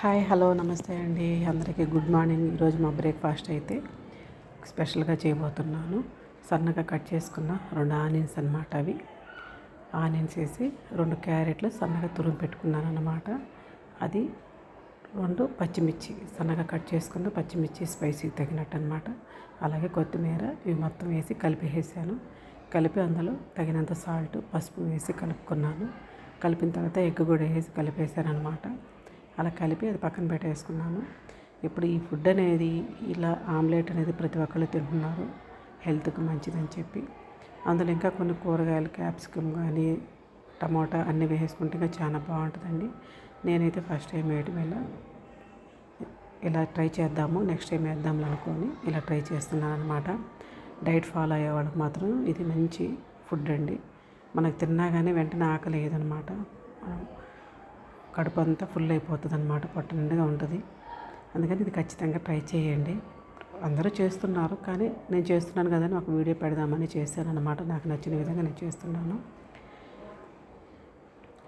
Hi hello నమస్తే అండి. అందరికీ గుడ్ మార్నింగ్. ఈరోజు మా బ్రేక్ఫాస్ట్ అయితే స్పెషల్గా చేయబోతున్నాను. సన్నగా కట్ చేసుకున్న రెండు ఆనియన్స్ అనమాట అవి. ఆనియన్స్ వేసి రెండు క్యారెట్లు సన్నగా తురుము పెట్టుకున్నాను అనమాట అది రెండు పచ్చిమిర్చి సన్నగా కట్ చేసుకున్న పచ్చిమిర్చి స్పైసీకి తగినట్టు అనమాట అలాగే కొత్తిమీర ఇవి మొత్తం వేసి కలిపేసాను కలిపి అందులో తగినంత సాల్ట్ పసుపు వేసి కలుపుకున్నాను. కలిపిన తర్వాత ఎగ్ కూడా వేసి కలిపేసాను అనమాట అలా కలిపి అది పక్కన పెట్టేసుకున్నాను. ఇప్పుడు ఈ ఫుడ్ అనేది ఇలా ఆమ్లెట్ అనేది ప్రతి ఒక్కళ్ళు తింటున్నారు. హెల్త్కి మంచిదని చెప్పి. అందులో ఇంకా కొన్ని కూరగాయలు క్యాప్సికమ్ కానీ టమోటా అన్నీ వేసుకుంటే ఇంకా చాలా బాగుంటుందండి. నేనైతే ఫస్ట్ టైం వేయటం ఇలా ఇలా ట్రై చేద్దాము నెక్స్ట్ టైం వేద్దాం అనుకొని ఇలా ట్రై చేస్తున్నాను అనమాట డైట్ ఫాలో అయ్యే వాళ్ళకి మాత్రం ఇది మంచి ఫుడ్ అండి. మనకు తిన్నా కానీ వెంటనే ఆకలి లేదనమాట మనం కడుపు అంతా ఫుల్ అయిపోతుంది అనమాట పొట్ట నిండుగా ఉంటుంది. అందుకని ఇది ఖచ్చితంగా ట్రై చేయండి. అందరూ చేస్తున్నారు కానీ నేను చేస్తున్నాను కదా ఒక వీడియో పెడదామని చేశాను అనమాట నాకు నచ్చిన విధంగా నేను చేస్తున్నాను.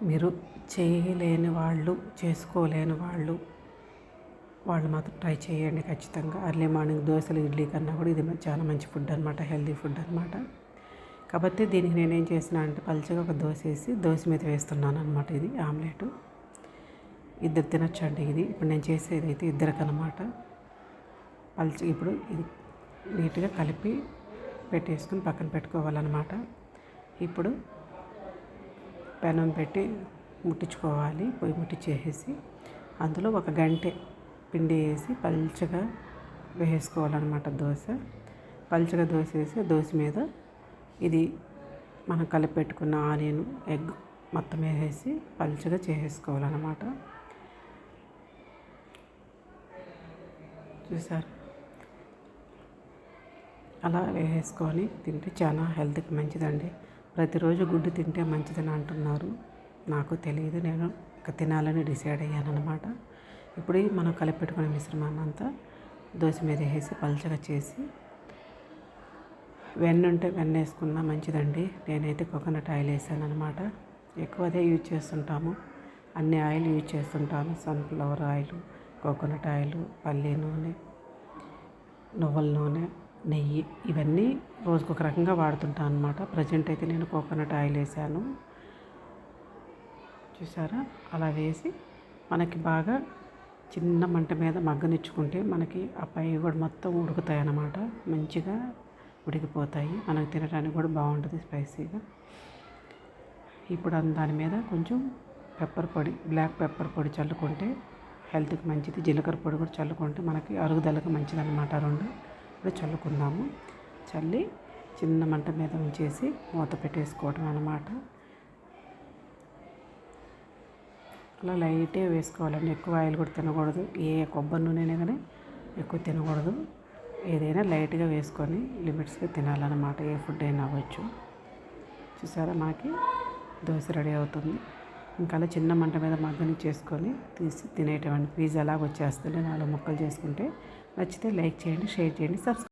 మీరు చేయలేని వాళ్ళు చేసుకోలేని వాళ్ళు వాళ్ళు మాత్రం ట్రై చేయండి ఖచ్చితంగా. అర్లీ మార్నింగ్ దోశలు ఇడ్లీ కన్నా కూడా ఇది చాలా మంచి ఫుడ్ అనమాట హెల్తీ ఫుడ్ అనమాట కాబట్టి దీనికి నేనేం చేసిన అంటే పలుచగా ఒక దోశ వేసి దోశ మీద వేస్తున్నాను అనమాట ఇది ఆమ్లెట్. ఇద్దరు తినొచ్చండి ఇది. ఇప్పుడు నేను చేసేది అయితే ఇద్దరికి అనమాట పల్చి ఇప్పుడు ఇది నీట్గా కలిపి పెట్టేసుకుని పక్కన పెట్టుకోవాలన్నమాట. ఇప్పుడు పెనం పెట్టి ముట్టించుకోవాలి పొయ్యి ముట్టించేసి అందులో ఒక గంటె పిండి వేసి పల్చగా వేసుకోవాలన్నమాట దోశ. పల్చగా దోశ వేసి దోశ మీద ఇది మనం కలిపి పెట్టుకున్న ఆనియన్ ఎగ్ మొత్తం వేసేసి పల్చగా చేసేసుకోవాలన్నమాట. చూసారు. అలా వేసుకొని తింటే చాలా హెల్త్కి మంచిదండి. ప్రతిరోజు గుడ్డు తింటే మంచిదని అంటున్నారు. నాకు తెలియదు నేను ఇక తినాలని డిసైడ్ అయ్యాను అనమాట ఇప్పుడు మనం కలిపెట్టుకునే మిశ్రమాన్ని అంతా దోశ మీద వేసి పల్చగా చేసి వెన్న ఉంటే వెన్న వేసుకున్నా మంచిదండి. నేనైతే కోకోనట్ ఆయిల్ వేసాను అనమాట ఎక్కువ అదే యూజ్ చేస్తుంటాము. అన్ని ఆయిల్ యూజ్ చేస్తుంటాము. సన్ఫ్లవర్ ఆయిల్ కోకోనట్ ఆయిల్ పల్లి నూనె నువ్వుల నూనె నెయ్యి ఇవన్నీ రోజుకొక రకంగా వాడుతుంటాను అనమాట ప్రజెంట్ అయితే నేను కోకోనట్ ఆయిల్ వేసాను. చూసారా? అలా వేసి మనకి బాగా చిన్న మంట మీద మగ్గనిచ్చుకుంటే మనకి ఆ పై కూడా మొత్తం ఉడుకుతాయి అన్నమాట మంచిగా ఉడికిపోతాయి. మనకు తినడానికి కూడా బాగుంటుంది స్పైసీగా. ఇప్పుడు దాని మీద కొంచెం పెప్పర్ పొడి బ్లాక్ పెప్పర్ పొడి చల్లుకుంటే హెల్త్కి మంచిది జీలకర్ర పొడి కూడా చల్లుకుంటే మనకి అరుగుదలకు మంచిది అనమాట రెండు ఇప్పుడు చల్లుకుందాము. చల్లి చిన్న మంట మీద ఉంచేసి మూత పెట్టేసుకోవడం అనమాట అలా లైటే వేసుకోవాలండి. ఎక్కువ ఆయిల్ కూడా తినకూడదు. ఏ కొబ్బరి నూనె కానీ ఎక్కువ తినకూడదు. ఏదైనా లైట్గా వేసుకొని లిమిట్స్గా తినాలన్నమాట. ఏ ఫుడ్ అయినా అవ్వచ్చు. చూసారా? మనకి దోశ రెడీ అవుతుంది. ఇంకా అలా చిన్న మంట మీద మగ్గని చేసుకొని తీసి తినేటువంటి పిజ్జా లాగా వచ్చేస్తుంది. నాలుగు ముక్కలు చేసుకుంటే నచ్చితే లైక్ చేయండి షేర్ చేయండి సబ్స్క్రైబ్